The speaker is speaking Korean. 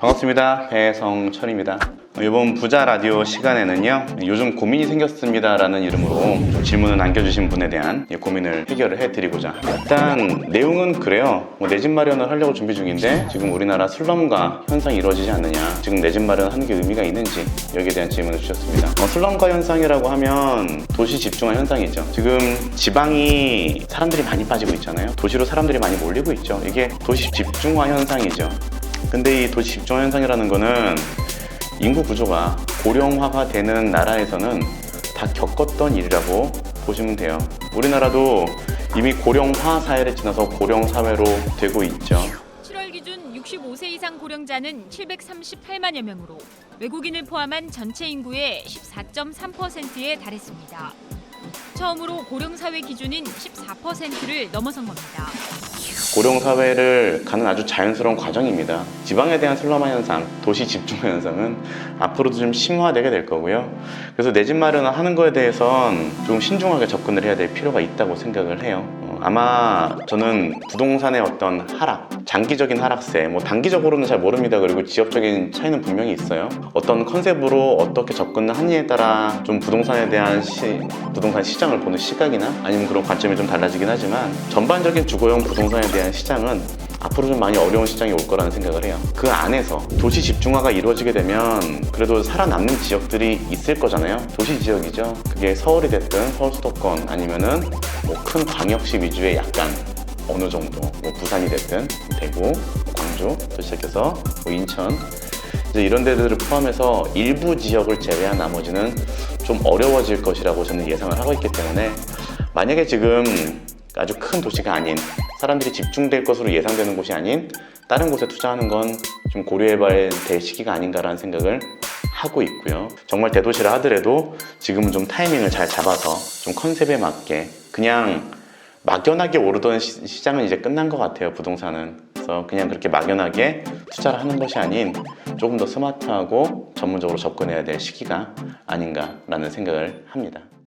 반갑습니다. 배성철입니다. 이번 부자 라디오 시간에는요, 요즘 고민이 생겼습니다라는 이름으로 좀 질문을 남겨주신 분에 대한 이 고민을 해결을 해드리고자. 일단 내용은 그래요. 뭐 내 집 마련을 하려고 준비 중인데 지금 우리나라 슬럼가 현상이 이루어지지 않느냐, 지금 내 집 마련하는 게 의미가 있는지 여기에 대한 질문을 주셨습니다. 어, 슬럼가 현상이라고 하면 도시 집중화 현상이죠. 지금 지방이 사람들이 많이 빠지고 있잖아요. 도시로 사람들이 많이 몰리고 있죠. 이게 도시 집중화 현상이죠. 근데 이 도시 집중화 현상이라는 거는 인구 구조가 고령화가 되는 나라에서는 다 겪었던 일이라고 보시면 돼요. 우리나라도 이미 고령화 사회를 지나서 고령 사회로 되고 있죠. 7월 기준 65세 이상 고령자는 738만여 명으로 외국인을 포함한 전체 인구의 14.3%에 달했습니다. 처음으로 고령 사회 기준인 14%를 넘어선 겁니다. 고령 사회를 가는 아주 자연스러운 과정입니다. 지방에 대한 슬럼화 현상, 도시 집중화 현상은 앞으로도 좀 심화되게 될 거고요. 그래서 내 집 마련을 하는 거에 대해선 좀 신중하게 접근을 해야 될 필요가 있다고 생각을 해요. 어, 아마 저는 부동산의 어떤 하락, 장기적인 하락세, 뭐 단기적으로는 잘 모릅니다. 그리고 지역적인 차이는 분명히 있어요. 어떤 컨셉으로 어떻게 접근을 하느냐에 따라 좀 부동산에 대한 시, 부동산 시장을 보는 시각이나 아니면 그런 관점이 좀 달라지긴 하지만 전반적인 주거용 부동산에 대한 시장은 앞으로 좀 많이 어려운 시장이 올 거라는 생각을 해요. 그 안에서 도시 집중화가 이루어지게 되면 그래도 살아남는 지역들이 있을 거잖아요. 도시 지역이죠. 그게 서울이 됐든 서울 수도권 아니면은 뭐 큰 광역시 위주의 약간 어느 정도 뭐 부산이 됐든 대구, 광주부터 시작해서 뭐 인천 이런 데들을 포함해서 일부 지역을 제외한 나머지는 좀 어려워질 것이라고 저는 예상을 하고 있기 때문에 만약에 지금 아주 큰 도시가 아닌 사람들이 집중될 것으로 예상되는 곳이 아닌 다른 곳에 투자하는 건 좀 고려해봐야 될 시기가 아닌가라는 생각을 하고 있고요. 정말 대도시라 하더라도 지금은 좀 타이밍을 잘 잡아서 좀 컨셉에 맞게 그냥 막연하게 오르던 시, 시장은 이제 끝난 것 같아요. 부동산은. 그래서 그냥 그렇게 막연하게 투자를 하는 것이 아닌 조금 더 스마트하고 전문적으로 접근해야 될 시기가 아닌가라는 생각을 합니다.